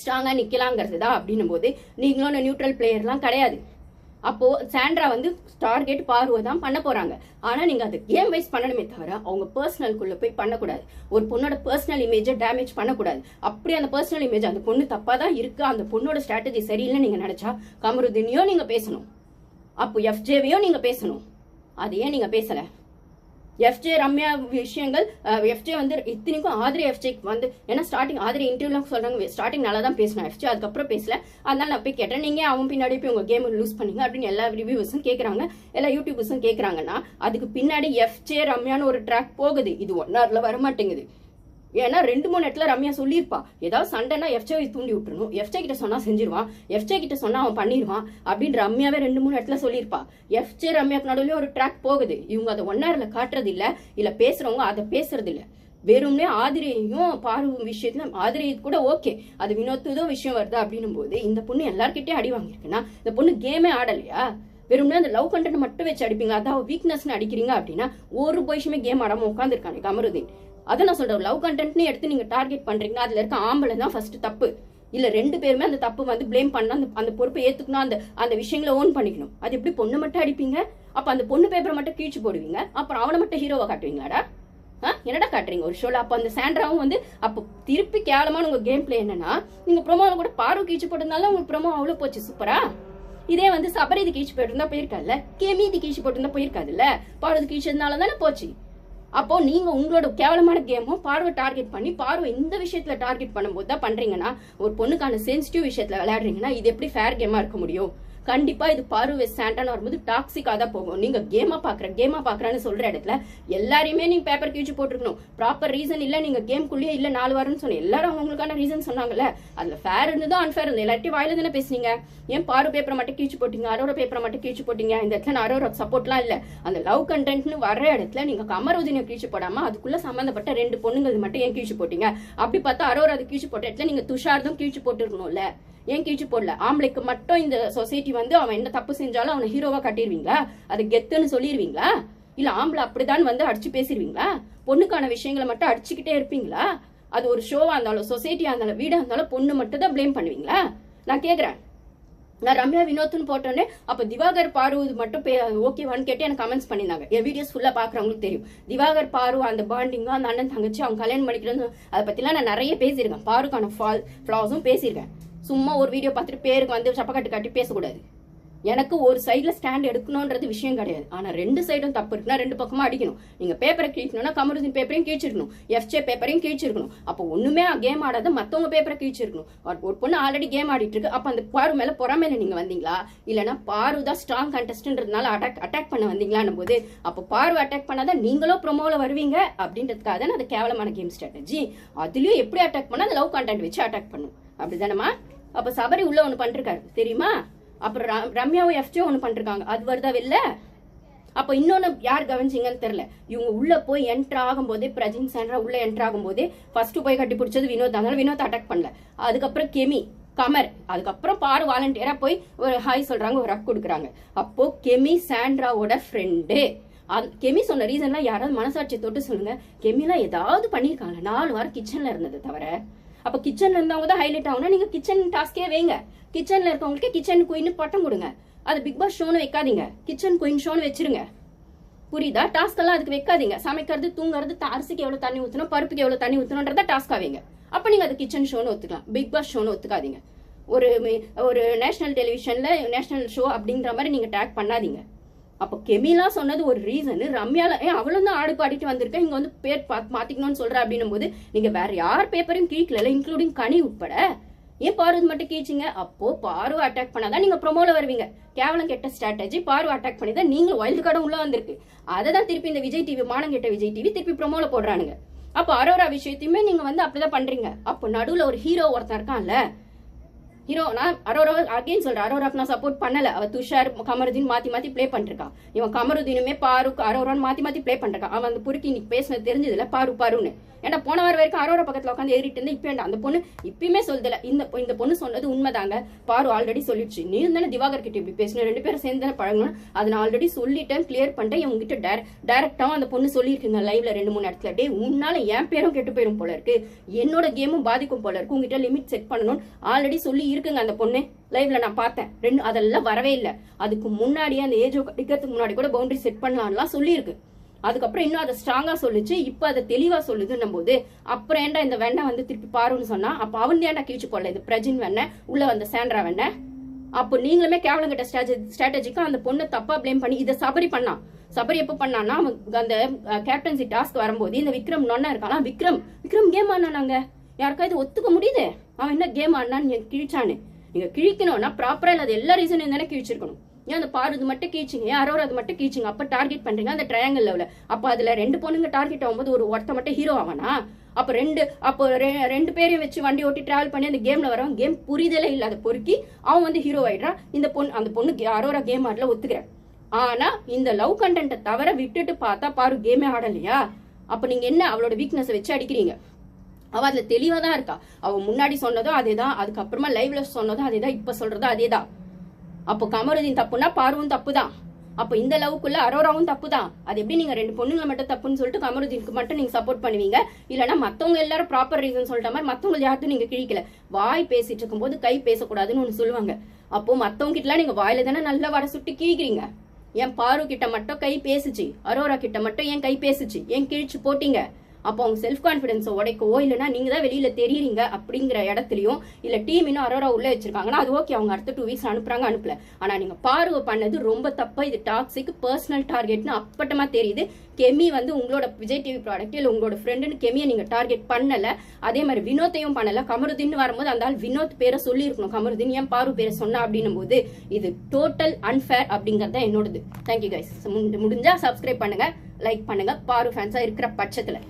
ஸ்ட்ராங்காக நிற்கலாங்கிறது தான் அப்படின்னும் போது நீங்களும் நியூட்ரல் பிளேயர்லாம் கிடையாது. அப்போது சாண்ட்ரா வந்து டார்கெட் பார்வை தான் பண்ண போகிறாங்க ஆனால் நீங்கள் அது கேம் வைஸ் பண்ணணுமே தவிர அவங்க பர்சனல்குள்ளே போய் பண்ணக்கூடாது. ஒரு பொண்ணோட பர்சனல் இமேஜை டேமேஜ் பண்ணக்கூடாது. அப்படி அந்த பர்சனல் இமேஜ் அந்த பொண்ணு தப்பாக தான் இருக்குது அந்த பொண்ணோட ஸ்ட்ராட்டஜி சரியில்லைன்னு நீங்கள் நினச்சா கமருதினியோ நீங்கள் பேசணும். அப்போ எஃப்ஜேவையோ நீங்கள் பேசணும். அது ஏன் நீங்கள் பேசலை. எஃப்ஜே ரம்யா விஷயங்கள் எஃப்ஜே வந்து இத்தனைக்கும் ஆதிரி எஃப்ஜே வந்து ஏன்னா ஸ்டார்டிங் ஆதிரி இன்டர்வியூலாம் சொல்றாங்க ஸ்டார்டிங் நல்லா தான் பேசினேன் எஃப்ஜே அதுக்கப்புறம் பேசல. அதனால நான் போய் கேட்டேன் நீங்க அவன் பின்னாடி போய் உங்க கேம் லூஸ் பண்ணீங்க அப்படின்னு எல்லா ரிவ்யூவர்ஸும் கேட்கறாங்க எல்லா யூடியூபர்ஸும் கேட்கறாங்கன்னா அதுக்கு பின்னாடி எஃப்ஜே ரம்யான்னு ஒரு ட்ராக் போகுது. இது ஒன் ஹவர்ல வர மாட்டேங்குது ஏன்னா ரெண்டு மூணு இடத்துல ரம்யா சொல்லியிருப்பா. ஏதாவது சண்டைனா எஃப்ஜே தூண்டி விட்டுருணும் எஃப்ஜே கிட்ட சொன்னா செஞ்சிருவான். எஃப்ஜே கிட்ட சொன்னா அவன் பண்ணிடுவான் அப்படின்னு ரம்யாவே ரெண்டு மூணு இடத்துல சொல்லியிருப்பா. எஃப்ஜே ரம்யாக்கு நடுவில் ஒரு ட்ராக் போகுது. இவங்க அதை ஒன் ஹவர்ல காட்டுறது இல்ல இல்ல பேசுறவங்க அதை பேசுறது இல்ல வெறும்னே ஆதிரியையும் பார்வும் விஷயத்துல ஆதிரி கூட ஓகே அது வினோத்துதோ விஷயம் வருது அப்படின்னும் போது இந்த பொண்ணு எல்லார்கிட்டயும் அடி வாங்கியிருக்குன்னா இந்த பொண்ணு கேமே ஆடலையா? வெறும்னே அந்த லவ் கண்டென்ட் மட்டும் வச்சு அடிப்பீங்க. அதாவது வீக்னஸ்னு அடிக்கிறீங்க அப்படின்னா ஒரு பொசிஷமே கேம் ஆடாம உட்காந்துருக்காங்க கமருதீன். அதை நான் சொல்றேன். லவ் கண்டென்ட்னு எடுத்து நீங்க டார்கெட் பண்ணுறீங்கன்னா அதுல இருக்க ஆம்பளை தான் ஃபர்ஸ்ட் தப்பு. இல்ல ரெண்டு பேருமே அந்த தப்பு வந்து ப்ளேம் பண்ண அந்த அந்த பொறுப்பை ஏத்துக்கணும் அந்த அந்த விஷயங்களை ஓன் பண்ணிக்கணும். அது எப்படி பொண்ணு மட்டும் அடிப்பீங்க? அப்ப அந்த பொண்ணு பேப்பரை மட்டும் கீழ்ச்சி போடுவீங்க. அப்புறம் அவனை மட்டும் ஹீரோவா காட்டுவீங்களாடா? ஆ? என்னடா காட்டுறீங்க? ஒரு ஷோல அப்ப அந்த சாண்ட்ராவும் வந்து அப்போ திருப்பி கேவலமான உங்க கேம் பிளே என்னன்னா நீங்க ப்ரோமோல கூட பார்வை கீழ்ச்சி போட்டதுனால உங்களுக்கு ப்ரோமோ அவ்வளவு போச்சு சூப்பரா இதே வந்து சபரி இது கீழ்ச்சி போயிருந்தா போயிருக்காதுல்ல கேமி இது கீழ்ச்சி போட்டிருந்தா போயிருக்காதுல்ல? பாடு கீழ்ச்சதுனால தானே போச்சு? அப்போ நீங்க உங்களோட கேவலமான கேமும் பார்வை டார்கெட் பண்ணி பார்வை இந்த விஷயத்துல டார்கெட் பண்ணும்போது தான் பண்றீங்கன்னா ஒரு பொண்ணுக்கான சென்சிட்டிவ் விஷயத்துல விளையாடுறீங்கன்னா இது எப்படி ஃபேர் கேமா இருக்க முடியும்? கண்டிப்பா இது பார்வை சாண்டான வரும்போது டாக்ஸிக்கா தான் போகும். நீங்க கேமா பாக்குற கேமா பாக்குறேன்னு சொல்ற இடத்துல எல்லாரையுமே நீங்க பேப்பர் கிழிச்சு போட்டுருக்கணும். ப்ராப்பர் ரீசன் இல்ல நீங்க கேம்குள்ளேயே இல்ல நாலு வாரம்னு சொன்னீங்க எல்லாரும் அவங்களுக்கான ரீசன் சொன்னாங்கல்ல. அதுல ஃபேர் இருந்தது அன்ஃபேர் இருந்தது எல்லாத்தையும் வாயில தானே பேசுனீங்க? ஏன் பாரு பேப்பரை மட்டும் கிழிச்சு போட்டீங்க? அரோர பேப்பரை மட்டும் கிழிச்சு போட்டீங்க? இந்த இடத்துல நான் சப்போர்ட்லாம் இல்ல. அந்த லவ் கண்டென்ட்னு வர்ற இடத்துல நீங்க கமருதினை கீழ்ச்சி போடாம அதுக்குள்ள சம்பந்தப்பட்ட ரெண்டு பொண்ணுங்கள் மட்டும் ஏன் கீழ்ச்சி போட்டீங்க. அப்படி பார்த்தா அரோர் அது கீழ்ச்சி போட்ட இடத்துல நீங்க துஷார்தும் கீழ்ச்சி போட்டுருக்கணும்ல. ஏன் கீழ்ச்சி போடல. ஆம்பளைக்கு மட்டும் இந்த சொசைட்டி வந்து அவன் என்ன தப்பு செஞ்சாலும் அவனை ஹீரோவா காட்டிடுவீங்களா அது கெத்துன்னு சொல்லிடுவீங்களா இல்ல ஆம்பளை அப்படிதான் வந்து அடிச்சு பேசிடுவீங்களா பொண்ணுக்கான விஷயங்களை மட்டும் அடிச்சுக்கிட்டே இருப்பீங்களா? அது ஒரு ஷோவா இருந்தாலும் சொசைட்டியா இருந்தாலும் வீடா இருந்தாலும் பொண்ணு மட்டும் தான் ப்ளேம் பண்ணுவீங்களா? நான் கேக்குறேன். நான் ரம்யா வினோத்னு போட்டோன்னே அப்போ திவாகர் பாரு இது மட்டும் ஓகேவான்னு கேட்டு எனக்கு கமெண்ட்ஸ் பண்ணியிருந்தாங்க. என் வீடியோஸ் ஃபுல்லாக பார்க்குறவங்களுக்கு தெரியும். திவாகர் பாரு அந்த பாண்டிங்கும் அந்த அண்ணன் தங்கச்சி அவங்க கல்யாணம் பண்ணிக்கிறது அதை பற்றிலாம் நான் நிறைய பேசியிருக்கேன். பாருக்கான ஃபால் ஃப்ளாஸும் பேசியிருக்கேன். சும்மா ஒரு வீடியோ பார்த்துட்டு பேருக்கு வந்து சப்பக்கட்டு காட்டி பேசக்கூடாது. எனக்கு ஒரு சைடில் ஸ்டாண்ட் எடுக்கணுன்றது விஷயம் கிடையாது. ஆனால் ரெண்டு சைடும் தப்பு இருக்குன்னா ரெண்டு பக்கமாக அடிக்கணும். நீங்கள் பேப்பரை கிழிக்கணும்னா கமருதீன் பேப்பரையும் கீழ்ச்சிருக்கணும் எஃப்ஜே பேப்பரையும் கீழ்ச்சிருக்கணும் அப்போ ஒன்றுமே கேம் ஆடாத மற்றவங்க பேப்பரை கீழ்ச்சிருக்கணும் ஒரு- ஒரு பொண்ணு ஆல்ரெடி கேம் ஆடிட்டு இருக்கு. அப்போ அந்த பாரு மேலே பொறாமையில நீங்கள் வந்தீங்களா? இல்லைனா பாரு தான் ஸ்ட்ராங் கண்டஸ்ட்ன்றதுனால அட்டாக் அட்டாக் பண்ண வந்தீங்களான்னும் போது அப்போ பாரு அட்டாக் பண்ணாதான் நீங்களும் ப்ரொமோவில் வருவீங்க அப்படின்றதுக்காக தான் அது கேவலமான கேம் ஸ்ட்ராட்டஜி அதுலேயும் எப்படி அட்டாக் பண்ணால் அந்த லவ் கண்டென்ட் வச்சு அட்டாக் பண்ணும். அப்படிதானமா அப்போ சபரி உள்ள ஒன்று பண்ணிருக்காரு. தெரியுமா? அப்புறம் ரம்- ரம்யாவும் எஃப்ஜியும் ஒன்று பண்ணிருக்காங்க. அது வருதா வெளில? அப்ப இன்னொன்னு யார் கவனிச்சிங்கன்னு தெரியல. இவங்க உள்ள போய் என்டர் ஆகும்போதே பிரஜின் சாண்ட்ரா உள்ள என்டர் ஆகும்போதே ஃபர்ஸ்ட் போய் கட்டி பிடிச்சது வினோத் அதனால வினோத் அட்டாக் பண்ணல. அதுக்கப்புறம் கெமி கமர் அதுக்கப்புறம் பாரு வாலண்டியரா போய் ஒரு ஹாய் சொல்றாங்க ஒரு ரக் கொடுக்குறாங்க. அப்போ கெமி சாண்ட்ராவோட ஃப்ரெண்டு கெமி சொன்ன ரீசன்லாம் யாராவது மனசாட்சி தொட்டு சொல்லுங்க. கெமிலாம் ஏதாவது பண்ணியிருக்காங்க. நாலு வாரம் கிச்சன்ல இருந்தது தவிர. அப்ப கிச்சன்ல இருந்தவங்க தான் ஹைலைட் ஆகும்னா நீங்க கிச்சன் டாஸ்கே வைங்க. கிச்சன்ல இருக்கவங்களுக்கு கிச்சன் குயின்னு பட்டம் கொடுங்க. அது பிக் பாஸ் ஷோன்னு வைக்காதீங்க. கிச்சன் குயின் ஷோன்னு வச்சிருங்க. புரியுதா? டாஸ்க் எல்லாம் அதுக்கு வைக்காதீங்க. சமைக்கிறது தூங்குறது அரிசிக்கு எவ்வளவு தண்ணி ஊத்தணும் பருப்புக்கு எவ்வளவு தண்ணி ஊத்தணும்ன்றத டாஸ்க் ஆவீங்க அப்ப நீங்க அது கிச்சன் ஷோன்னு ஒத்துக்கலாம். பிக் பாஸ் ஷோன்னு ஒத்துக்காதீங்க. ஒரு ஒரு நேஷனல் டெலிவிஷன்ல நேஷனல் ஷோ அப்படின்ற மாதிரி நீங்க டேக் பண்ணாதீங்க. அப்போ கெமிலா சொன்னது ஒரு ரீசன் ரம்யால ஏன் அவளும் தான் ஆடு பாடிட்டு வந்திருக்க. இங்க வந்து பேர் பா- மாத்திக்கணும்னு சொல்ற அப்படின்னும் போது நீங்க வேற யார் பேப்பரையும் கீழ்க்கல இன்க்ளூடிங் கனி உட்பட? ஏன் பாரு மட்டும் கீச்சிங்க? அப்போ பாரு அட்டாக் பண்ணாதான் நீங்க ப்ரொமோல வருவீங்க. கேவலம் கெட்ட ஸ்ட்ராட்டஜி பாரு அட்டாக் பண்ணி தான் நீங்களும் வைல்டு கார்டும் உள்ள வந்திருக்கு. அதை தான் திருப்பி இந்த விஜய் டிவி மானம் கெட்ட விஜய் டிவி திருப்பி ப்ரொமோல போடுறானுங்க. அப்போ அரோரா விஷயத்தையுமே நீங்க வந்து அப்படிதான் பண்றீங்க. அப்போ நடுவுல ஒரு ஹீரோ ஒருத்தன் இருக்கான்ல ஹீரோ நான் அரோரா அகைன் சொல்றேன். அரோராக்கு நான் சப்போர்ட் பண்ணல. அவ துஷார் கமருதீன் மாத்தி மாத்தி ப்ளே பண்ணிருக்கான் இவன் கமருதீனுமே பாருக்கு அரோரான்னு மாத்தி மாத்தி ப்ளே பண்ணிருக்கான் அவன் அந்த புருக்கி இன்னைக்கு பேசினது தெரிஞ்சதுல பாரு பாருன்னு. ஏன்னா போன வாரம் வரைக்கும் அரோரா பக்கத்துல உட்காந்து ஏறிட்டு இருந்தா இப்போ அந்த பொண்ணு இப்பயுமே சொல்லுதுல இந்த இந்த பொண்ணு சொன்னது உண்மைதாங்க. பாரு ஆல்ரெடி சொல்லிடுச்சு. நீ தானே திவாகர் கிட்ட இப்படி பேசணும் ரெண்டு பேரும் சேர்ந்து தானே பழகணும் அதை நான் ஆல்ரெடி சொல்லிட்டேன் கிளியர் பண்ணிட்டேன். இவங்க கிட்ட டேரக்டாவும் அந்த பொண்ணு சொல்லியிருக்குங்க லைவ்ல ரெண்டு மூணு இடத்துல. டே உன்னால என் பேரும் கெட்டு போயிடும் போல இருக்கு. என்னோட கேமும் பாதிக்கும் போல இருக்கு. உங்ககிட்ட லிமிட் செட் பண்ணணும் ஆல்ரெடி சொல்லி இருக்குங்க அந்த பொண்ணு. லைவ்ல நான் பார்த்தேன். ரெண்டு அதெல்லாம் வரவே இல்லை. அதுக்கு முன்னாடியே அந்த ஏஜ் அடிக்கிறதுக்கு முன்னாடி கூட பவுண்டரி செட் பண்ணலாம்லாம் சொல்லியிருக்கு. அதுக்கப்புறம் இன்னும் அதை ஸ்ட்ராங்கா சொல்லுச்சு. இப்போ அதை தெளிவா சொல்லுதுன்னும் போது அப்புறம் ஏன்டா இந்த வெண்ணை வந்து திருப்பி பாருன்னு சொன்னா அப்ப அவன் ஏன்டா கிழிச்சு போடல? இது பிரஜின் வெண்ணை உள்ள வந்த சாண்ட்ரா வெண்ணை. அப்போ நீங்களுமே கேவலம் கிட்ட ஸ்ட்ராட்டஜிக்கு அந்த பொண்ணை தப்பா பிளேம் பண்ணி இதை சபரி பண்ணான் சபரி எப்போ பண்ணான்னா அந்த கேப்டன்சி டாஸ்க் வரும்போது இந்த விக்ரம் நொன்னா இருக்கானா? விக்ரம் விக்ரம் கேம் ஆனானாங்க யாருக்காவது ஒத்துக்க முடியுது? அவன் என்ன கேம் ஆடினான்னு கிழிச்சானே. நீங்க கிழிக்கணும்னா ப்ராப்பரா இல்லாத எல்லா ரீசனையும் தானே கிழிச்சிருக்கணும். ஏன் அந்த பாரு இது மட்டும் கீச்சிங்க ஏன் அரோரா அது மட்டும் கீச்சிங்க அப்ப டார்கெட் பண்றீங்க அந்த ட்ரையாங்கல் லெவல அப்ப அதுல ரெண்டு பொண்ணுங்க டார்கெட் ஆகும்போது ஒரு ஒருத்த மட்டும் ஹீரோ ஆவானா? அப்ப ரெண்டு அப்போ ரெ- ரெண்டு பேரையும் வச்சு வண்டி ஓட்டி டிராவல் பண்ணி அந்த கேம்ல வரவன் கேம் புரிதலே இல்லாத பொறுக்கி அவன் வந்து ஹீரோ ஆயிடுறான். இந்த பொண்ணு அந்த பொண்ணு கே- அரோரா கேம் ஆடல ஒத்துக்கிறேன் ஆனா இந்த லவ் கண்டென்ட்டை தவிர விட்டுட்டு பார்த்தா பாரு கேமே ஆடலையா? அப்ப நீங்க என்ன அவளோட வீக்னஸ் வச்சு அடிக்கிறீங்க? அவ அதுல தெளிவா தான் இருக்கா. அவ முன்னாடி சொன்னதும் அதேதான் அதுக்கப்புறமா லைவ்ல சொன்னதும் அதேதான் இப்ப அதே அதேதான். அப்போ கமருதீன் தப்புனா பார்வும் தப்பு தான் அப்போ இந்த லவ்க்குள்ள அரோராவும் தப்பு தான் அது எப்படி நீங்க ரெண்டு பொண்ணுங்களை மட்டும் தப்புன்னு சொல்லிட்டு கமருதீனுக்கு மட்டும் நீங்க சப்போர்ட் பண்ணுவீங்க? இல்லைன்னா மத்தவங்க எல்லாரும் ப்ராப்பர் ரீசன் சொல்லிட்ட மாதிரி மத்தவங்க யாருக்கும் நீங்க கிழிக்கல. வாய் பேசிட்டு இருக்கும்போது கை பேசக்கூடாதுன்னு ஒன்று சொல்லுவாங்க. அப்போ மத்தவங்க கிட்டலாம் நீங்க வாயில தானே நல்லா வர சுட்டு கிழிக்கிறீங்க. என் பாரு கிட்ட மட்டும் கை பேசுச்சு. அரோரா கிட்ட மட்டும் ஏன் கை பேசுச்சு? ஏன் கிழிச்சு போட்டீங்க? அப்போ அவங்க செல்ஃப் கான்ஃபிடன்ஸை உடைக்கவோ இல்லைனா நீங்கள் தான் வெளியில் தெரியுறீங்க அப்படிங்கிற இடத்துலையும் இல்லை டீம் இன்னும் அரோரா உள்ளே வச்சிருக்காங்கன்னா அது ஓகே அவங்க அடுத்த டூ வீக்ஸ் அனுப்புறாங்க அனுப்பல. ஆனால் நீங்கள் பார்வை பண்ணது ரொம்ப தப்பாக இது டாக்ஸிக் பர்சனல் டார்கெட்னு அப்பட்டமாக தெரியுது. கெமி வந்து உங்களோட விஜய் டிவி ப்ராடக்ட் இல்லை உங்களோட ஃப்ரெண்டுன்னு கெமியை நீங்கள் டார்கெட் பண்ணலை. அதே மாதிரி வினோத்தையும் பண்ணலை. கமருதீன் வரும்போது அந்த ஆள் வினோத் பேரை சொல்லியிருக்கணும். கமருதீன் ஏன் பாரு பேரை சொன்னா அப்படின்னும் போது இது டோட்டல் அன்ஃபேர் அப்படிங்கிறது தான் என்னோடது. தேங்க்யூ கைஸ் முடிஞ்சா சப்ஸ்கிரைப் பண்ணுங்க லைக் பண்ணுங்க. பாரு ஃபேன்ஸாக இருக்கிற பட்சத்தில்.